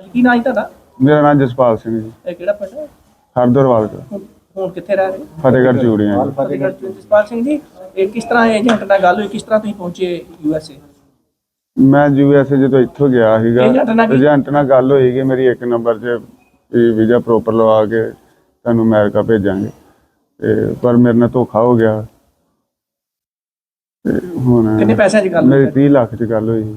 ਕੀ ਨਾਂ ਹੈ ਤੁਹਾਡਾ? ਮੇਰਾ ਨਾਮ ਜਸਪਾਲ ਸਿੰਘ ਜੀ। ਇਹ ਕਿਹੜਾ ਪਿੰਡ ਹੈ? ਹਰਦਰਵਾਲ ਦਾ ਹੁਣ ਹੁਣ ਕਿੱਥੇ ਰਹਿ ਰਹੇ ਹੋ? ਫਤਿਹਗੜ੍ਹ ਚੂੜੀਆਂ ਜੀ। ਫਤਿਹਗੜ੍ਹ ਚ। ਜਸਪਾਲ ਸਿੰਘ ਜੀ ਇਹ ਕਿਸ ਤਰ੍ਹਾਂ ਏਜੰਟ ਨਾਲ ਗੱਲ ਹੋਈ? ਕਿਸ ਤਰ੍ਹਾਂ ਤੁਸੀਂ ਪਹੁੰਚੇ ਯੂ ਐਸ ਏ? ਮੈਂ ਯੂਐਸਏ ਜਦੋਂ ਇੱਥੋਂ ਗਿਆ ਸੀਗਾ ਏਜੰਟ ਨਾਲ ਕੀ- ਏਜੰਟ ਨਾਲ ਗੱਲ ਹੋਈ ਕਿ ਮੇਰੀ ਇੱਕ ਨੰਬਰ 'ਚ ਵੀਜ਼ਾ ਪ੍ਰੋਪਰ ਲਵਾ ਕੇ ਤੁਹਾਨੂੰ ਅਮਰੀਕਾ ਭੇਜਾਂਗੇ। ਤੇ ਪਰ ਮੇਰੇ ਨਾਲ ਧੋਖਾ ਹੋ ਗਿਆ। ਤੇ ਹੁਣ ਕਿੰਨੇ ਪੈਸਿਆਂ 'ਚ ਗੱਲ ਮੇਰੀ ਹੋਈ 30 ਲੱਖ 'ਚ ਗੱਲ ਹੋਈ ਸੀ।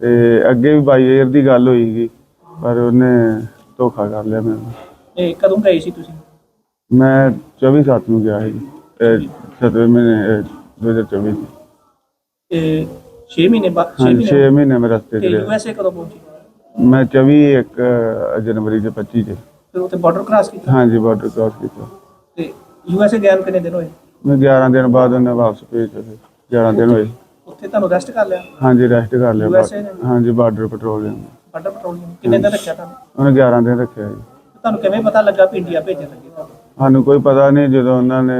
ਤੇ ਅੱਗੇ ਵੀ ਬਾਈਅਰ ਦੀ ਗੱਲ ਹੋਈ ਸੀ ਪਰ ਉਹਨੇ ਧੋਖਾ ਕਰ ਲਿਆ ਮੈਨੂੰ ਇਹ ਕਦੋਂ ਗਏ ਸੀ ਤੁਸੀਂ? ਮੈਂ 24 ਸੱਤ ਨੂੰ ਗਿਆ ਸੀ 7ਵੇਂ ਮਹੀਨੇ ਅਹ 2024 ਚ। ਇਹ 6 ਮਹੀਨੇ ਬਾਅਦ 6 ਹਾਂਜੀ ਮਹੀਨੇ 6 ਮਹੀਨੇ ਮੈਂ ਰਸਤੇ ਤੇ ਤੇ ਯੂ ਰਿਹਾ ਐਸ ਏ ਕਦੋਂ ਪਹੁੰਚੇ? ਮੈਂ 24 ਇੱਕ ਅਹ, ਜਨਵਰੀ ਦੇ 25 ਚ ਫਿਰ ਉੱਥੇ ਬਾਰਡਰ ਕ੍ਰਾਸ ਕੀਤਾ? ਹਾਂਜੀ ਬਾਰਡਰ ਕ੍ਰਾਸ ਕੀਤਾ। ਤੇ ਯੂ ਐਸ ਏ ਗਏ ਨੂੰ ਕਿੰਨੇ ਦਿਨ ਹੋਏ? ਮੈਂ 11 ਦਿਨ ਬਾਅਦ ਉਹਨੇ ਵਾਪਸ ਭੇਜਿਆ ਫਿਰ 11 ਦਿਨ ਹੋਏ। ਉੱਥੇ ਤੁਹਾਨੂੰ ਰੈਸਟ ਕਰ ਲਿਆ? ਹਾਂਜੀ ਰੈਸਟ ਕਰ ਲਿਆ USA ਨੇ? ਬਾ- ਹਾਂਜੀ ਬਾਰਡਰ ਪੈਟਰੋਲਿੰਗ ਬਾਰਡਰ ਪੈਟਰੋਲਿੰਗ ਕਿੰਨੇ ਦਿਨ ਰੱਖਿਆ ਤੁਹਾਨੂੰ? ਉਹਨੇ 11 ਦਿਨ ਰੱਖਿਆ ਜੀ। ਤੁਹਾਨੂੰ ਕਿਵੇਂ ਪਤਾ ਲੱਗਾ ਵੀ ਇੰਡੀਆ ਭੇਜਣ ਲੱਗੇ ਤੁਹਾਨੂੰ? ਸਾਨੂੰ ਕੋਈ ਪਤਾ ਨਹੀਂ ਜਦੋਂ ਉਹਨਾਂ ਨੇ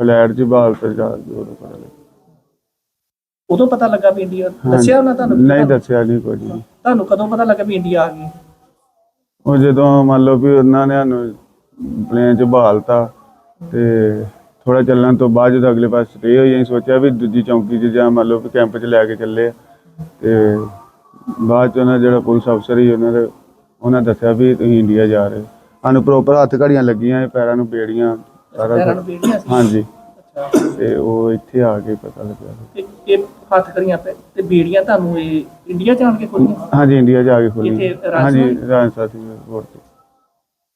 ਫਲੈਟ 'ਚ ਬਾਲ ਤੇ ਜਾ ਉਦੋਂ ਪਤਾ ਲੱਗਾ। ਉਦੋਂ ਪਤਾ ਲੱਗਾ ਵੀ ਇੰਡੀਆ ਦੱਸਿਆ ਉਹਨਾਂ ਤੁਹਾਨੂੰ ਨਹੀਂ ਦੱਸਿਆ ਨਹੀਂ ਕੁਝ ਵੀ। ਤੁਹਾਨੂੰ ਕਦੋਂ ਪਤਾ ਲੱਗਾ ਵੀ ਇੰਡੀਆ ਆ ਗਈ? ਉਹ ਜਦੋਂ ਮੰਨ ਲਓ ਵੀ ਉਹਨਾਂ ਨੇ ਸਾਨੂੰ ਪਲੇਨ 'ਚ ਬਹਾਲਤਾ ਤੇ ਥੋੜਾ ਚੱਲਣ ਤੋਂ ਬਾਅਦ ਜਦੋਂ ਅਗਲੇ ਪਾਸੇ ਸਟੇ ਹੋਈ ਅਸੀਂ ਸੋਚਿਆ ਵੀ ਦੂਜੀ ਚੌਂਕੀ 'ਚ ਜਾਂ ਮੰਨ ਲਓ ਵੀ ਕੈਂਪ 'ਚ ਲੈ ਕੇ ਚੱਲੇ ਆ। ਤੇ ਬਾਅਦ 'ਚ ਉਹਨਾਂ ਜਿਹੜਾ ਪੁਲਿਸ ਅਫਸਰ ਸੀ ਉਹਨਾਂ ਦੇ ਉਹਨਾਂ ਦੱਸਿਆ ਵੀ ਤੁਸੀਂ ਇੰਡੀਆ ਜਾ ਰਹੇ ਹੋ। ਸਾਨੂੰ ਪ੍ਰੋਪਰ ਹੱਥ ਘੜੀਆਂ ਲੱਗੀਆਂ ਪੈਰਾਂ ਨੂੰ ਬੇੜੀਆਂ ਸਾਰਾ ਪੈਰਾਂ ਨੂੰ ਕੁਛ। ਬੇੜੀਆਂ ਸੀ ਹਾਂਜੀ ਅੱਛਾ ਤੇ ਉਹ ਇੱਥੇ ਆ ਕੇ ਪਤਾ ਲੱਗਾ ਤੇ ਇਹ ਹੱਥ ਕਰੀਆਂ ਪੈ ਤੇ ਬੇੜੀਆਂ ਤੁਹਾਨੂੰ ਇਹ ਇੰਡੀਆ ਜਾਣ ਕੇ ਖੋਲੀਆਂ ਹਾਂਜੀ ਇੰਡੀਆ ਜਾ ਕੇ ਖੋਲੀ ਇੱਥੇ ਰਾਜਸਥਾਨ? ਹਾਂਜੀ ਰਾਜਸਥਾਨ ਸੀ 에ਅਰਪੋਰਟ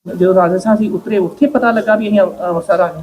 ਤੇ ਜਦੋਂ ਰਾਜਸਥਾਨ ਸੀ ਉਤਰੇ ਉੱਥੇ ਪਤਾ ਲੱਗਾ ਵੀ ਅਸੀਂ ਅੰਮ੍ਰਿਤਸਰ ਆ ਗਏ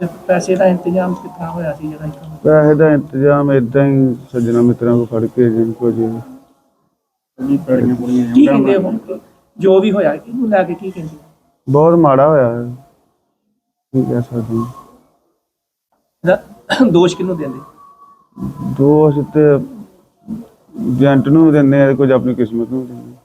ਤੇ ਪੈਸੇ ਦਾ ਇੰਤਜ਼ਾਮ ਕਿੱਥਾਂ ਹੋਇਆ ਸੀ ਜਿਹੜਾ ਇੱਥੋਂ ਪੈਸੇ ਦਾ ਇੰਤਜ਼ਾਮ ਇਦਾਂ ਹੀ ਸੱਜਣਾ ਮਿੱਤਰਾਂ ਕੋ ਫੜ ਕੇ ਜਿੰਨ ਕੋ ਜੀ ਕੀ ਕਹਿੰਦੇ ਹੁਣ ਜੋ ਵੀ ਹੋਇਆ ਕਿਹਨੂੰ ਲੈ ਕੇ ਕੀ ਕਹਿੰਦੇ ਬਹੁਤ ਮਾੜਾ ਹੋਇਆ ਹੈ। ਕੀ ਕਹਿ ਸਕਦੇ ਹਾਂ। ਇਹਦਾ ਦੋਸ਼ ਕਿਹਨੂੰ ਦਿੰਦੇ ਦੋਸ਼ ਤੇ ਏਜੰਟ ਨੂੰ ਵੀ ਦਿੰਦੇ ਆ ਕੁਝ ਆਪਣੀ ਕਿਸਮਤ ਨੂੰ ਵੀ ਦਿੰਦੇ ਆ।